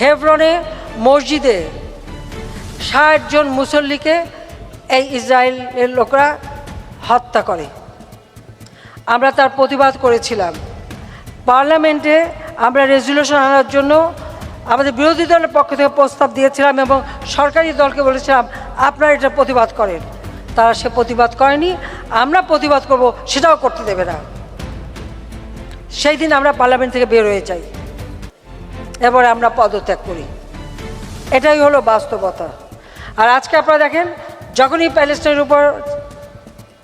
হেভরনে মসজিদে ষাট জন মুসল্লিকে এই ইসরায়েলের লোকরা হত্যা করে। আমরা তার প্রতিবাদ করেছিলাম। পার্লামেন্টে আমরা রেজলিউশন আনার জন্য আমাদের বিরোধী দলের পক্ষ থেকে প্রস্তাব দিয়েছিলাম এবং সরকারি দলকে বলেছিলাম, আপনারা এটা প্রতিবাদ করেন। তারা সে প্রতিবাদ করেনি। আমরা প্রতিবাদ করব, সেটাও করতে দেবে না। সেই দিন আমরা পার্লামেন্ট থেকে বের হয়ে যাই। এবারে আমরা পদত্যাগ করি। এটাই হলো বাস্তবতা। আর আজকে আপনারা দেখেন, যখনই প্যালেস্টাইনের উপর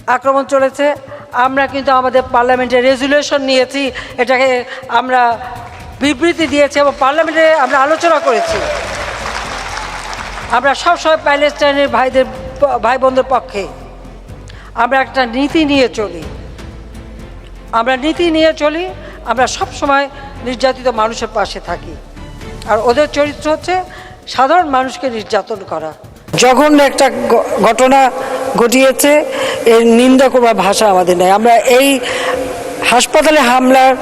আক্রমণ চলেছে, আমরা কিন্তু আমাদের পার্লামেন্টে রেজুলেশন নিয়েছি, এটাকে আমরা বিবৃতি দিয়েছি এবং পার্লামেন্টে আমরা আলোচনা করেছি। আমরা সবসময় প্যালেস্টাইনের ভাইদের ভাই বোনদের পক্ষে। আমরা একটা নীতি নিয়ে চলি। আমরা নীতি নিয়ে চলি, আমরা সব সময় নির্যাতিত মানুষের পাশে থাকি। আর ওদের চরিত্র হচ্ছে সাধারণ মানুষকে নির্যাতন করা। জঘন্য একটা ঘটনা ঘটিয়েছে, এর নিন্দা করবার ভাষা আমাদের নেই। আমরা এই হাসপাতালে হামলার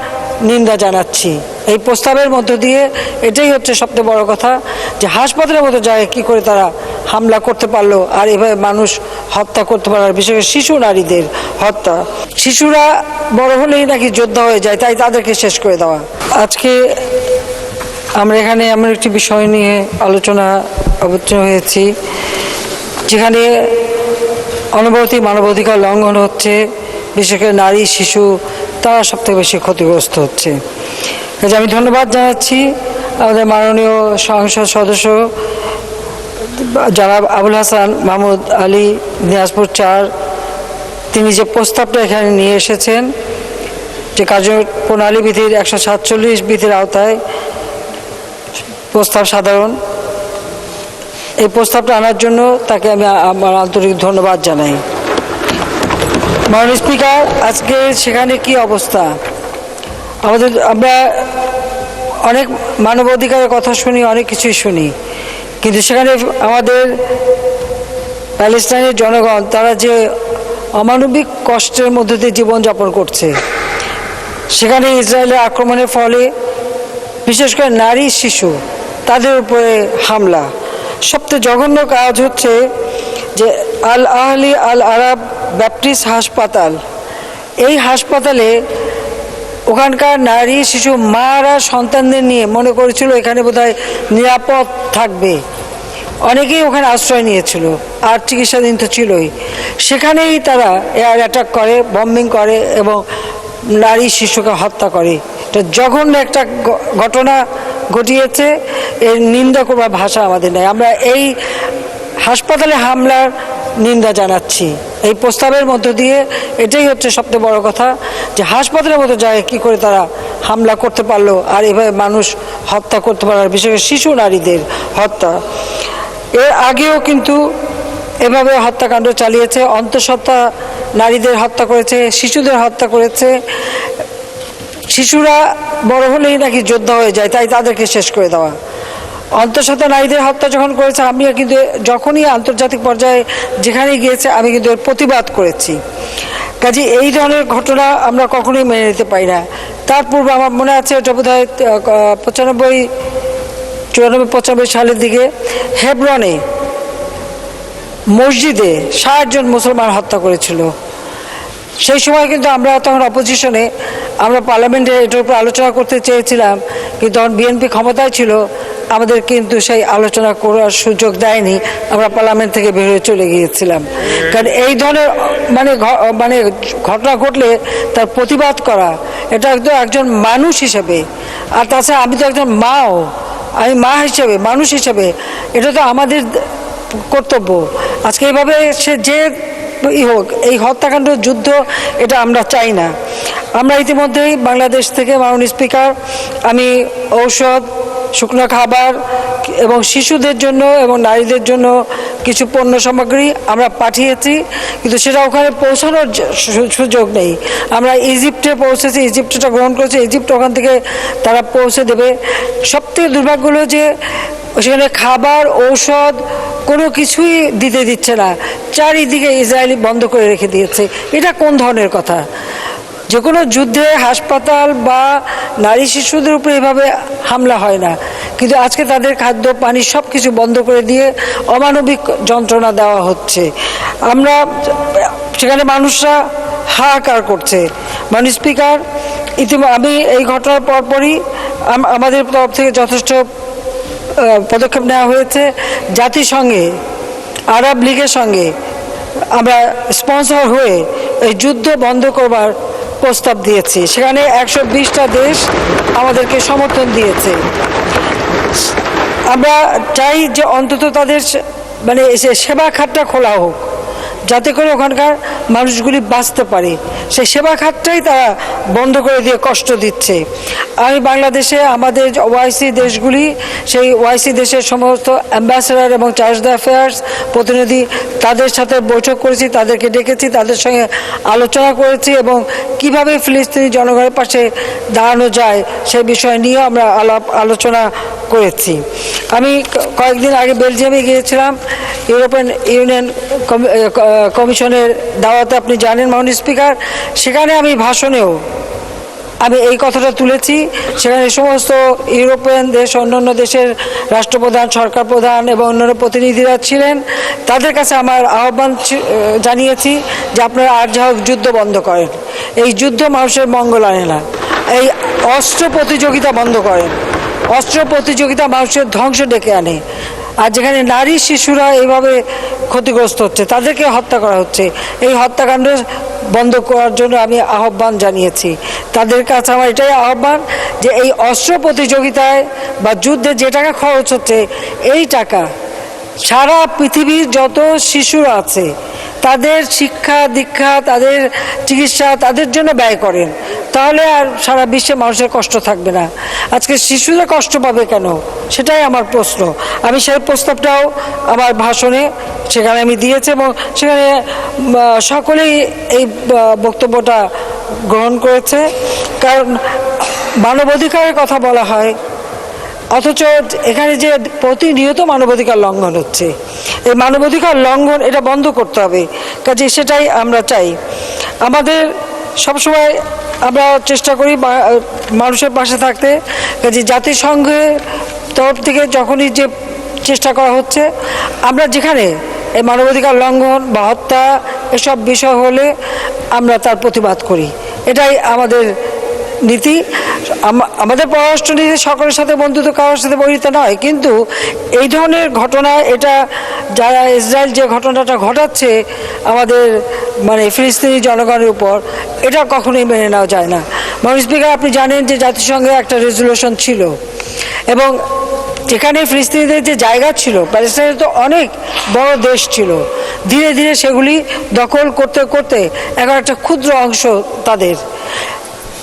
নিন্দা জানাচ্ছি। এই প্রস্তাবের মধ্য দিয়ে এটাই হচ্ছে সবচেয়ে বড় কথা, যে হাসপাতালের মতো জায়গায় কী করে তারা হামলা করতে পারল আর এভাবে মানুষ হত্যা করতে পারল বিশেষ করে শিশু নারীদের হত্যা। শিশুরা বড় হলেই নাকি যোদ্ধা হয়ে যায়, তাই তাদেরকে শেষ করে দেওয়া। আজকে আমরা এখানে এমন একটি বিষয় নিয়ে আলোচনা অবতীর্ণ হয়েছি, যেখানে অনবরতী মানবাধিকার লঙ্ঘন হচ্ছে, বিশেষ করে নারী, শিশু, তারা সবথেকে বেশি ক্ষতিগ্রস্ত হচ্ছে। কাজে আমি ধন্যবাদ জানাচ্ছি আমাদের মাননীয় সংসদ সদস্য, জনাব আবুল হাসান মাহমুদ আলী, দিনাজপুর চার, তিনি যে প্রস্তাবটা এখানে নিয়ে এসেছেন, যে কার্যপ্রণালী বিধির একশো সাতচল্লিশ বিধির আওতায় প্রস্তাব সাধারণ। এই প্রস্তাবটা আনার জন্য তাকে আমি আমার আন্তরিক ধন্যবাদ জানাই। মাননীয় স্পিকার, আজকে সেখানে কি অবস্থা? আমাদের, আমরা অনেক মানবাধিকারের কথা শুনি, অনেক কিছুই শুনি। কিন্তু সেখানে আমাদের প্যালেস্টাইনের জনগণ, তারা যে অমানবিক কষ্টের মধ্যে দিয়ে জীবনযাপন করছে, সেখানে ইসরায়েলের আক্রমণের ফলে বিশেষ করে নারী, শিশু তাদের উপরে হামলা। সবচেয়ে জঘন্য কাজ হচ্ছে যে আল আহলি আল আরব ব্যাপটিস্ট হাসপাতাল। এই হাসপাতালে ওখানকার নারী, শিশু, মারা সন্তানদের নিয়ে মনে করেছিল এখানে বোধহয় নিরাপদ থাকবে। অনেকেই ওখানে আশ্রয় নিয়েছিল, আর চিকিৎসাধীন তো ছিলই। সেখানেই তারা এয়ার অ্যাটাক করে, বম্বিং করে এবং নারী শিশুকে হত্যা করে। এটা জঘন্য একটা ঘটনা। ঘটিয়েছে, এর নিন্দা করবার ভাষা আমাদের নেই। আমরা এই হাসপাতালে হামলার নিন্দা জানাচ্ছি। এই প্রস্তাবের মধ্য দিয়ে এটাই হচ্ছে সবচেয়ে বড় কথা, যে হাসপাতালের মতো জায়গায় কী করে তারা হামলা করতে পারল আর এভাবে মানুষ হত্যা করতে পারল বিশেষ শিশু নারীদের হত্যা। এর আগেও কিন্তু এভাবে হত্যাকাণ্ড চালিয়েছে, অন্তঃসত্ত্বা নারীদের হত্যা করেছে, শিশুদের হত্যা করেছে। শিশুরা বড় হলেই নাকি যোদ্ধা হয়ে যায়, তাই তাদেরকে শেষ করে দেওয়া। অন্তঃসত্ত্বা নারীদের হত্যা যখন করেছে আমি কিন্তু যখনই আন্তর্জাতিক পর্যায়ে যেখানে গিয়েছে, আমি কিন্তু প্রতিবাদ করেছি। কাজে এই ধরনের ঘটনা আমরা কখনোই মেনে নিতে পারি না। তার পূর্বে আমার মনে আছে এটা বোধ হয় পঁচানব্বই, চুরানব্বই, পঁচানব্বই সালের দিকে হেবরনে মসজিদে ষাট জন মুসলমান হত্যা করেছিল। সেই সময় কিন্তু আমরা তখন অপোজিশনে আমরা পার্লামেন্টে এটার উপর আলোচনা করতে চেয়েছিলাম, কিন্তু তখন বিএনপি ক্ষমতায় ছিল, আমাদের কিন্তু সেই আলোচনা করার সুযোগ দেয়নি, আমরা পার্লামেন্ট থেকে বেরিয়ে চলে গিয়েছিলাম। কারণ এই ধরনের মানে মানে ঘটনা ঘটলে তার প্রতিবাদ করা, এটা একদম একজন মানুষ হিসেবে, আর তাছাড়া আমি তো একজন মাও, আমি মা হিসেবে, মানুষ হিসেবে, এটা তো আমাদের কর্তব্য। আজকে এইভাবে সে যে ই হোক, এই হত্যাকাণ্ড, যুদ্ধ, এটা আমরা চাই না। আমরা ইতিমধ্যেই বাংলাদেশ থেকে মাননীয় স্পিকার, আমি ঔষধ শুকনো খাবার এবং শিশুদের জন্য এবং নারীদের জন্য কিছু পণ্য সামগ্রী আমরা পাঠিয়েছি, কিন্তু সেটা ওখানে পৌঁছানোর সুযোগ নেই। আমরা ইজিপ্টে পৌঁছেছি, ইজিপ্টটা গ্রহণ করেছি, ইজিপ্ট ওখান থেকে তারা পৌঁছে দেবে। সবথেকে দুর্ভাগ্য হলো যে সেখানে খাবার, ঔষধ কোনো কিছুই দিতে দিচ্ছে না। চারিদিকে ইসরায়েলি বন্ধ করে রেখে দিয়েছে। এটা কোন ধরনের কথা? যে কোনো যুদ্ধে হাসপাতাল বা নারী শিশুদের উপরে এভাবে হামলা হয় না। কিন্তু আজকে তাদের খাদ্য, পানি সব কিছু বন্ধ করে দিয়ে অমানবিক যন্ত্রণা দেওয়া হচ্ছে। আমরা সেখানে মানুষরা হাহাকার করছে। মানে স্পিকার ইতিমধ্যে আমি এই ঘটনার পরপরই আমাদের তরফ থেকে যথেষ্ট পদক্ষেপ নেওয়া হয়েছে। জাতিসংঘে, আরব লীগের সঙ্গে আমরা স্পন্সর হয়ে এই যুদ্ধ বন্ধ করবার প্রস্তাব দিয়েছে। সেখানে একশো বিশটা দেশ আমাদেরকে সমর্থন দিয়েছে। আমরা চাই যে অন্তত তাদের মানে সেবা খাতটা খোলা হোক। যাতে করে ওখানকার মানুষগুলি বাঁচতে পারে। সেই সেবা খাতটাই তারা বন্ধ করে দিয়ে কষ্ট দিচ্ছে। আমি বাংলাদেশে আমাদের ওয়াইসি দেশগুলি, সেই ওয়াইসি দেশের সমস্ত অ্যাম্বাসেডার এবং চার্জ দ্য অ্যাফেয়ার্স প্রতিনিধি তাদের সাথে বৈঠক করেছি, তাদেরকে ডেকেছি, তাদের সঙ্গে আলোচনা করেছি এবং কীভাবে ফিলিস্তিনি জনগণের পাশে দাঁড়ানো যায় সেই বিষয় নিয়ে আমরা আলাপ, আলোচনা করেছি। আমি কয়েকদিন আগে বেলজিয়ামে গিয়েছিলাম। ইউরোপিয়ান ইউনিয়ন কমিশনের দাওয়াতে আপনি জানেন, মাননীয় স্পিকার, সেখানে আমি ভাষণেও আমি এই কথাটা তুলেছি। সেখানে সমস্ত ইউরোপিয়ান দেশ, অন্যান্য দেশের রাষ্ট্রপ্রধান, সরকার প্রধান এবং অন্যান্য প্রতিনিধিরা ছিলেন। তাদের কাছে আমার আহ্বান জানিয়েছি যে আপনারা আর যা হোক যুদ্ধ বন্ধ করেন। এই যুদ্ধ মানুষের মঙ্গল আনে না। এই অস্ত্র প্রতিযোগিতা বন্ধ করেন। অস্ত্র প্রতিযোগিতা মানুষের ধ্বংস ডেকে আনে। আর যেখানে নারী শিশুরা এইভাবে ক্ষতিগ্রস্ত হচ্ছে, তাদেরকে হত্যা করা হচ্ছে। এই হত্যাকাণ্ড বন্ধ করার জন্য আমি আহ্বান জানিয়েছি। তাদের কাছে আমার এটাই আহ্বান যে এই অস্ত্র প্রতিযোগিতায় বা যুদ্ধে যে টাকা খরচ হচ্ছে, এই টাকা সারা পৃথিবীর যত শিশুরা আছে, তাদের শিক্ষা, দীক্ষা, তাদের চিকিৎসা, তাদের জন্য ব্যয় করেন। তাহলে আর সারা বিশ্বে মানুষের কষ্ট থাকবে না। আজকে শিশুরা কষ্ট পাবে কেন? সেটাই আমার প্রশ্ন। আমি সেই প্রস্তাবটাও আমার ভাষণে সেখানে আমি দিয়েছি এবং সেখানে সকলেই এই বক্তব্যটা গ্রহণ করেছে। কারণ মানবাধিকারের কথা বলা হয় অথচ এখানে যে প্রতিনিয়ত মানবাধিকার লঙ্ঘন হচ্ছে, এই মানবাধিকার লঙ্ঘন এটা বন্ধ করতে হবে। কাজে সেটাই আমরা চাই। আমাদের সবসময় আমরা চেষ্টা করি মানুষের পাশে থাকতে। কাজে জাতিসংঘের তরফ থেকে যখনই যে চেষ্টা করা হচ্ছে, আমরা যেখানে এই মানবাধিকার লঙ্ঘন বা হত্যা এসব বিষয় হলে আমরা তার প্রতিবাদ করি। এটাই আমাদের নীতি আমাদের পররাষ্ট্র নীতি সকলের সাথে বন্ধুত্ব, কারোর সাথে বহিত নয়, কিন্তু এই ধরনের ঘটনা, এটা যারা ইসরায়েল যে ঘটনাটা ঘটাচ্ছে আমাদের মানে ফিলিস্তিনি জনগণের উপর, এটা কখনোই মেনে নেওয়া যায় না। মানুষ স্পিকার, আপনি জানেন যে জাতিসংঘে একটা রেজুলেশন ছিল, এবং যেখানে ফিলিস্তিনিদের যে জায়গা ছিল প্যালেস্টাইনের তো অনেক বড় দেশ ছিল, ধীরে ধীরে সেগুলি দখল করতে করতে এখন একটা ক্ষুদ্র অংশ তাদের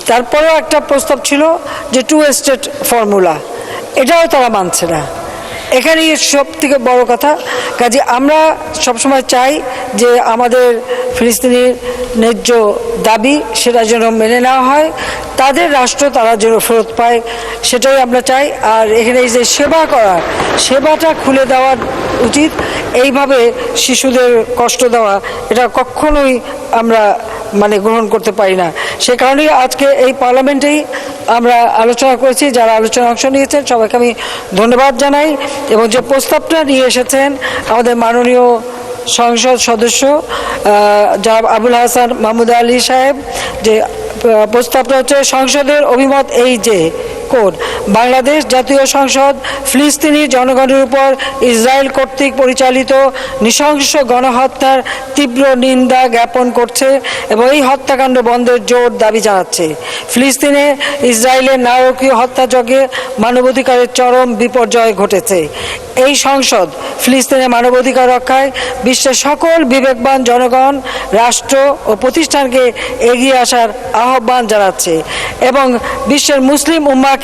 তারপরেও একটা প্রস্তাব ছিল যে টু স্টেট ফর্মুলা এটাও তারা মানছে না। এখানেই সব থেকে বড় কথা, কাজে আমরা সবসময় চাই যে আমাদের ফিলিস্তিনির ন্যায্য দাবি সেটা যেন মেনে নেওয়া হয়, তাদের রাষ্ট্র তারা যেন ফেরত পায়, সেটাই আমরা চাই। আর এখানে এই যে সেবা করা, সেবাটা খুলে দেওয়া উচিত। এইভাবে শিশুদের কষ্ট দেওয়া, এটা কখনোই আমরা মানে গ্রহণ করতে পারি না। সে কারণেই আজকে এই পার্লামেন্টেই আমরা আলোচনা করেছি, যারা আলোচনা অংশ নিয়েছেন সবাইকে আমি ধন্যবাদ জানাই এবং যে প্রস্তাবটা নিয়ে এসেছেন আমাদের মাননীয় সংসদ সদস্য যারা আবুল হাসান মাহমুদ আলী সাহেব, যে প্রস্তাবটা হচ্ছে সংসদের অভিমত এই যে কোড বাংলাদেশ জাতীয় সংসদ ফিলিস্তিনি জনগণের উপর ইসরায়েল কর্তৃক পরিচালিত নৃশংস গণহত্যার তীব্র নিন্দা জ্ঞাপন করছে এবং এই হত্যাকাণ্ড বন্ধের জোর দাবি জানাচ্ছে। ফিলিস্তিনে ইসরায়েলের নারকীয় হত্যাযজ্ঞে মানবাধিকারের চরম বিপর্যয় ঘটেছে। এই সংসদ ফিলিস্তিনের মানবাধিকার রক্ষায় বিশ্বের সকল বিবেকবান জনগণ, রাষ্ট্র ও প্রতিষ্ঠানকে এগিয়ে আসার আহ্বান জানাচ্ছে এবং বিশ্বের মুসলিম উম্মাকে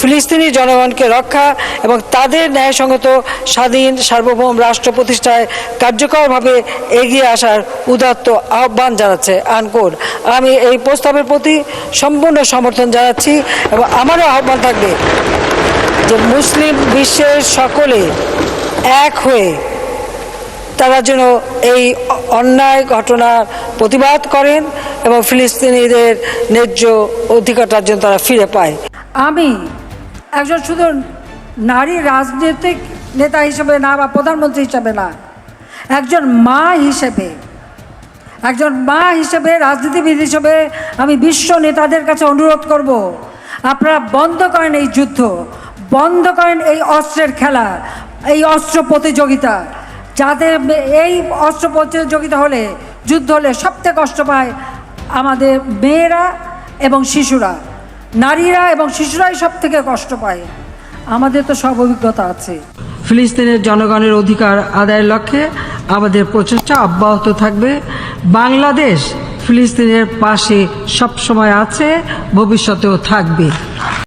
ফিলিস্তিনি জনগণকে রক্ষা এবং তাদের ন্যায়সঙ্গত স্বাধীন সার্বভৌম রাষ্ট্র প্রতিষ্ঠায় কার্যকরভাবে এগিয়ে আসার উদাত্ত আহ্বান জানাচ্ছে আনকোর। আমি এই প্রস্তাবের প্রতি সম্পূর্ণ সমর্থন জানাচ্ছি এবং আমারও আহ্বান থাকবে যে মুসলিম বিশ্বের সকলে এক হয়ে তারা যেন এই অন্যায় ঘটনার প্রতিবাদ করেন এবং ফিলিস্তিনিদের ন্যায্য অধিকারটার জন্য তারা ফিরে পায়। আমি একজন শুধু নারী রাজনৈতিক নেতা হিসেবে না বা প্রধানমন্ত্রী হিসেবে না, একজন মা হিসেবে, একজন মা হিসেবে, রাজনীতিবিদ হিসেবে আমি বিশ্ব নেতাদের কাছে অনুরোধ করব, আপনারা বন্ধ করেন এই যুদ্ধ, বন্ধ করেন এই অস্ত্রের খেলা, এই অস্ত্র প্রতিযোগিতা মে- এই অস্ত্র প্রতিযোগিতা হলে, যুদ্ধ হলে সবচেয়ে কষ্ট পায় আমাদের মেয়েরা এবং শিশুরা। নারীরা এবং শিশুরাই সব থেকে কষ্ট পায়। আমাদের তো সব অভিজ্ঞতা আছে। ফিলিস্তিনের জনগণের অধিকার আদায়ের লক্ষ্যে আমাদের প্রচেষ্টা অব্যাহত থাকবে। বাংলাদেশ ফিলিস্তিনের পাশে সবসময় আছে, ভবিষ্যতেও থাকবে।